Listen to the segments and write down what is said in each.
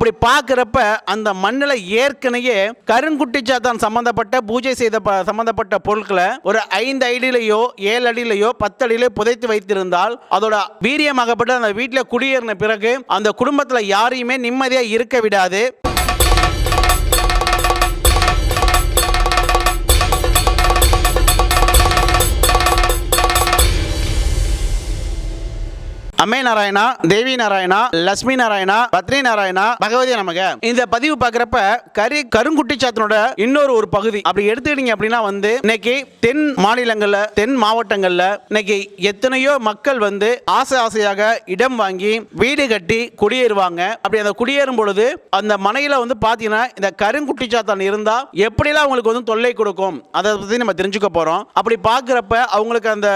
அப்படி பார்க்குறப்ப அந்த மண்ணில் ஏற்கனவே கருங்குட்டி சாத்தான் சம்மந்தப்பட்ட பூஜை செய்த ப- பொருட்களை ஒரு ஐந்து அடியிலையோ ஏழு அடியிலையோ பத்து அடியிலையோ புதைத்து வைத்திருந்தால் அதோட வீரியமாகப்பட்டு அந்த வீட்டில் குடியேறின பிறகு அந்த குடும்பத்தில் யாரையுமே நிம்மதியாக இருக்க விடாது. அம்மே நாராயணா தேவி நாராயணா லட்சுமி நாராயணா பத்ரி நாராயணா பகவதி நமக. இந்த பதிவு பார்க்குறப்ப கரி கருங்குட்டி சாத்தனோட இன்னொரு ஒரு பகுதி. அப்படி எடுத்துக்கிட்டீங்க அப்படின்னா வந்து இன்னைக்கு தென் மாநிலங்கள்ல தென் மாவட்டங்கள்ல இன்னைக்கு எத்தனையோ மக்கள் வந்து ஆசை ஆசையாக இடம் வாங்கி வீடு கட்டி குடியேறுவாங்க. அப்படி அந்த குடியேறும் பொழுது அந்த மனையில வந்து பாத்தீங்கன்னா இந்த கருங்குட்டி சாத்தான் இருந்தா எப்படிலாம் அவங்களுக்கு வந்து தொல்லை கொடுக்கும்? அதை பத்தி நம்ம தெரிஞ்சுக்க போறோம். அப்படி பார்க்குறப்ப அவங்களுக்கு அந்த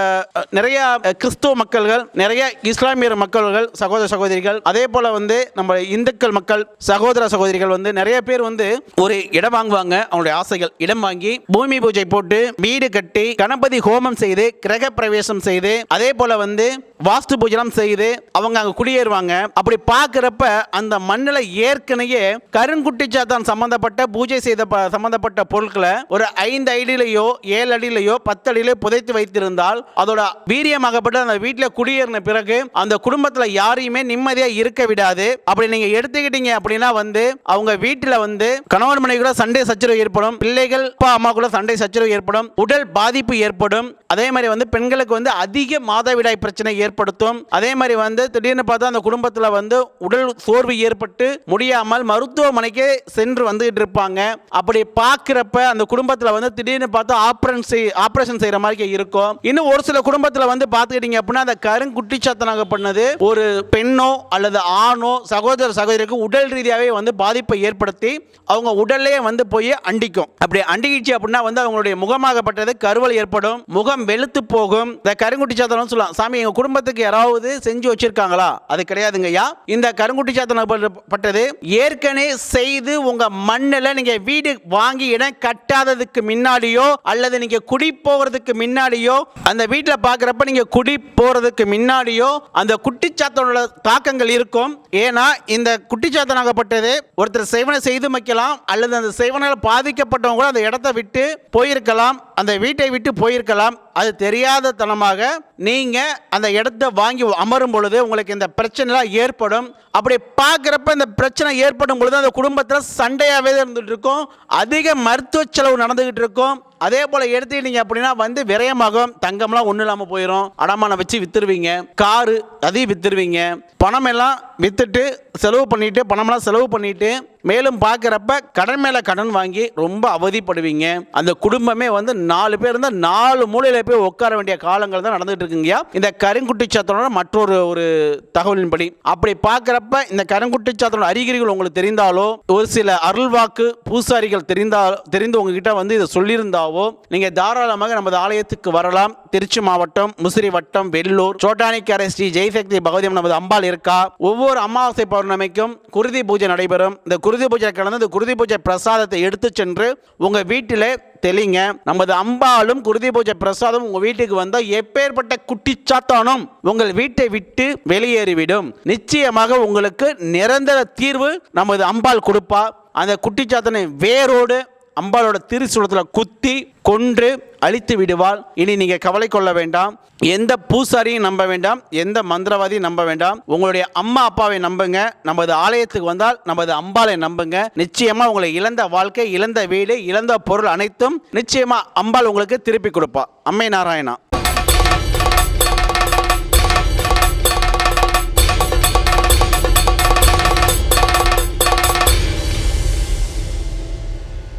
நிறைய கிறிஸ்துவ மக்கள்கள் நிறைய இஸ்லாம் இஸ்லாமியர் மக்கள்கள் சகோதர சகோதரிகள் அதே போல வந்து நம்ம இந்துக்கள் மக்கள் சகோதர சகோதரிகள் வந்து நிறைய பேர் வந்து ஒரு இடம் வாங்குவாங்க. அவங்களுடைய ஆசைகள் இடம் வாங்கி பூமி பூஜை போட்டு வீடு கட்டி கணபதி ஹோமம் செய்து கிரக பிரவேசம் செய்து அதே போல வந்து வாஸ்து பூஜனம் செய்து அவங்க அங்க குடியேறுவாங்க. அப்படி பார்க்குறப்ப அந்த மண்ணில் ஏற்கனவே கருங்குட்டி சாத்தான் சம்பந்தப்பட்ட பூஜை செய்த சம்மந்தப்பட்ட சம்பந்தப்பட்ட பொருட்களை ஒரு ஐந்து அடியிலையோ ஏழு அடியிலையோ பத்து அடியிலையோ புதைத்து வைத்திருந்தால் அதோட வீரியமாகப்பட்டு அந்த வீட்டில் குடியேறின பிறகு அந்த குடும்பத்தில் யாரையுமே நிம்மதியாக இருக்க விடாது. அப்படி நீங்க எடுத்துக்கிட்டீங்க அப்படின்னா வந்து அவங்க வீட்டில் வந்து கணவன் மனைவி கூட சண்டை சச்சரவு ஏற்படும். பிள்ளைகள் அப்பா அம்மா கூட சண்டை சச்சரவு ஏற்படும். உடல் பாதிப்பு ஏற்படும். அதே மாதிரி வந்து பெண்களுக்கு வந்து அதிக மாதவிடாய் பிரச்சனை ஏற்படுத்தும். அதே மாதிரி வந்து திடீர்னு பார்த்தா அந்த குடும்பத்தில் வந்து உடல் சோர்வு ஏற்பட்டு முடியாமல் மருத்துவமனைக்கே சென்று வந்துகிட்டு இருப்பாங்க. அப்படி பார்க்குறப்ப அந்த குடும்பத்தில் வந்து திடீர்னு பார்த்தா ஆப்ரேஷன் செய் ஆப்ரேஷன் செய்கிற மாதிரி இருக்கும். இன்னும் ஒரு சில குடும்பத்தில் வந்து பார்த்துக்கிட்டீங்க அப்படின்னா அந்த கருங்குட்டி சத்தனாக பண்ணது. ஒரு பெண்ணோ அல்லது ஆணோ சகோதர சகோதரிக்கு உடல் ரீதியாகவே வந்து பாதிப்பை ஏற்படுத்தி அவங்க உடல்லே வந்து போய் அண்டிக்கும். அப்படி அண்டிக்கிச்சு அப்படின்னா வந்து அவங்களுடைய முகமாகப்பட்டது கருவல் ஏற்படும் முகம் வெளுத்து போகும். இந்த கருங்குட்டி சாத்தனம் சொல்லலாம். சாமி எங்க குடும்பத்துக்கு யாராவது செஞ்சு வச்சிருக்காங்களா? அது கிடையாதுங்க ஐயா. இந்த கருங்குட்டி சாத்தனம் பட்ட- பட்டது ஏற்கனவே செய்து உங்க மண்ணில் நீங்க வீடு வாங்கி இடம் கட்டாததுக்கு முன்னாடியோ அல்லது நீங்க குடி போகிறதுக்கு முன்னாடியோ அந்த வீட்டில் பார்க்குறப்ப நீங்க குடி போறதுக்கு முன்னாடியோ அந்த குட்டிச்சாத்தனோட தாக்கங்கள் இருக்கும். ஏன்னா இந்த குட்டிச்சாத்தனாகப்பட்டது ஒருத்தர் செய்வனை செய்து வைக்கலாம் அல்லது அந்த செய்வனால் பாதிக்கப்பட்டவங்க கூட அந்த இடத்த விட்டு போயிருக்கலாம் அந்த வீட்டை விட்டு போயிருக்கலாம். அது தெரியாத தனமாக நீங்கள் அந்த இடத்த வாங்கி அமரும் பொழுது உங்களுக்கு இந்த பிரச்சனைலாம் ஏற்படும். அப்படி பார்க்குறப்ப இந்த பிரச்சனை ஏற்படும் பொழுது அந்த குடும்பத்தில் சண்டையாகவே இருந்துகிட்டு இருக்கும் அதிக மருத்துவ செலவு நடந்துக்கிட்டு இருக்கும் அதே போல் எடுத்துக்கிட்டீங்க அப்படின்னா வந்து விரயமாகும். தங்கம்லாம் ஒன்றும் இல்லாமல் போயிடும் அடமானம் வச்சு வித்துருவீங்க. காரு அதையும் வித்துருவீங்க. பணம் எல்லாம் வித்துட்டு செலவு பண்ணிட்டு பணமெல்லாம் செலவு பண்ணிட்டு மேலும் பார்க்குறப்ப கடன் மேலே கடன் வாங்கி ரொம்ப அவதிப்படுவீங்க. அந்த குடும்பமே வந்து நாலு பேர் இருந்தால் நாலு மூலையில் போய் உட்கார வேண்டிய காலங்கள் தான் நடந்துகிட்டு இருக்குங்கய்யா இந்த கருங்குட்டி சாத்தனோட மற்றொரு ஒரு தகவலின்படி. அப்படி பார்க்குறப்ப இந்த கருங்குட்டி சாத்தனோட அறிகுறிகள் உங்களுக்கு தெரிந்தாலோ ஒரு சில அருள்வாக்கு பூசாரிகள் தெரிந்தா தெரிந்து உங்ககிட்ட வந்து இதை சொல்லியிருந்தாவோ நீங்கள் தாராளமாக நமது ஆலயத்துக்கு வரலாம். திருச்சி மாவட்டம் முசிறி வட்டம் வெள்ளூர் சோட்டானிக்கரை ஸ்ரீ ஜெயசக்தி பகவதி நமது அம்பாள் இருக்கா. ஒவ்வொரு அமாவாசை பௌர்ணமிக்கும் குருதி பூஜை நடைபெறும். இந்த குருதி பூஜை கலந்து இந்த குருதி பூஜை பிரசாதத்தை எடுத்து சென்று உங்கள் வீட்டிலே தெளிங்க. நமது அம்பாலும் குருதி பூஜை பிரசாதம் உங்கள் வீட்டுக்கு வந்தால் எப்பேற்பட்ட குட்டிச்சாத்தானும் உங்கள் வீட்டை விட்டு வெளியேறிவிடும். நிச்சயமாக உங்களுக்கு நிரந்தர தீர்வு நமது அம்பாள் கொடுப்பா. அந்த குட்டிச்சாத்தனை வேரோடு அம்பாளோட திருச்சுலத்தில் குத்தி கொன்று அழித்து விடுவாள். இனி நீங்க கவலை கொள்ள வேண்டாம். எந்த பூசாரியும் நம்ப வேண்டாம். எந்த மந்திரவாதியும் நம்ப வேண்டாம். உங்களுடைய அம்மா அப்பாவை நம்புங்க. நமது ஆலயத்துக்கு வந்தால் நமது அம்பாளை நம்புங்க. நிச்சயமா உங்களை இழந்த வாழ்க்கை இழந்த வீடு இழந்த பொருள் அனைத்தும் நிச்சயமா அம்பாள் உங்களுக்கு திருப்பி கொடுப்பா. அம்மை நாராயணா.